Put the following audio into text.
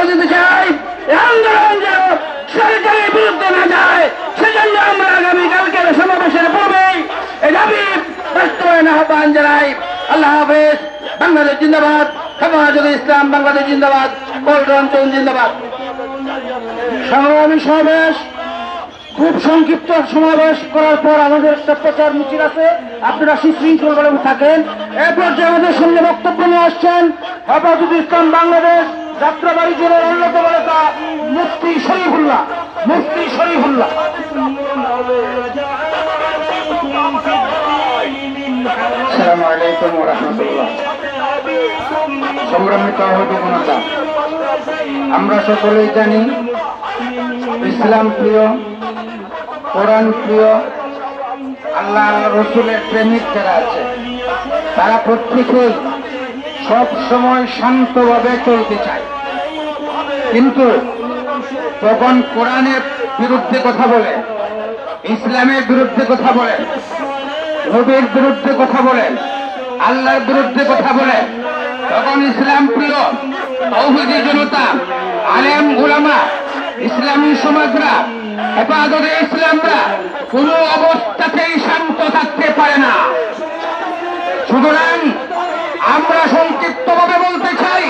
এই আন্দোলন যেন সরকারের বিরুদ্ধে না যায়, সেজন্য আমরা আগামীকালকের সমাবেশের পূর্বেই এই দাবি বাস্তবায়ন আহ্বান জানাই। আল্লাহ হাফেজ, বাংলাদেশ জিন্দাবাদ হেফাজত ইসলাম, বাংলাদেশ জিন্দাবাদ পল্টন অঞ্চল জিন্দাবাদ। সংগ্রামী সমাবেশ, খুব সংক্ষিপ্ত সমাবেশ করার পর আমাদের একটা প্রচার মিছিল আছে, আপনারা সুশৃঙ্খল থাকেন। এরপর যে আমাদের সঙ্গে বক্তব্য নিয়ে আসছেন হেফাজত ইসলাম বাংলাদেশ যাত্রাবাড়ি জেলার অন্যতম নেতা মুফতি শরীফুল্লাহ মুফতি শরীফুল্লাহ। আসসালামু আমরা সকলেই জানি ইসলাম প্রিয়, কোরআন প্রিয়, আল্লাহ রসুলের প্রেমিক যারা আছে, তারা প্রত্যেকেই সব সময় শান্তভাবে চলতে চায়। কিন্তু তখন কোরআনের বিরুদ্ধে কথা বলে, ইসলামের বিরুদ্ধে কথা বলে, নবীর বিরুদ্ধে কথা বলে, আল্লাহর বিরুদ্ধে কথা বলে, তখন ইসলাম প্রিয়, তৌহিদি জনতা, আলেম, উলামা, ইসলামী সমাজরা, হেফাজতে ইসলামরা কোন সংক্ষিপ্তভাবে বলতে চাই।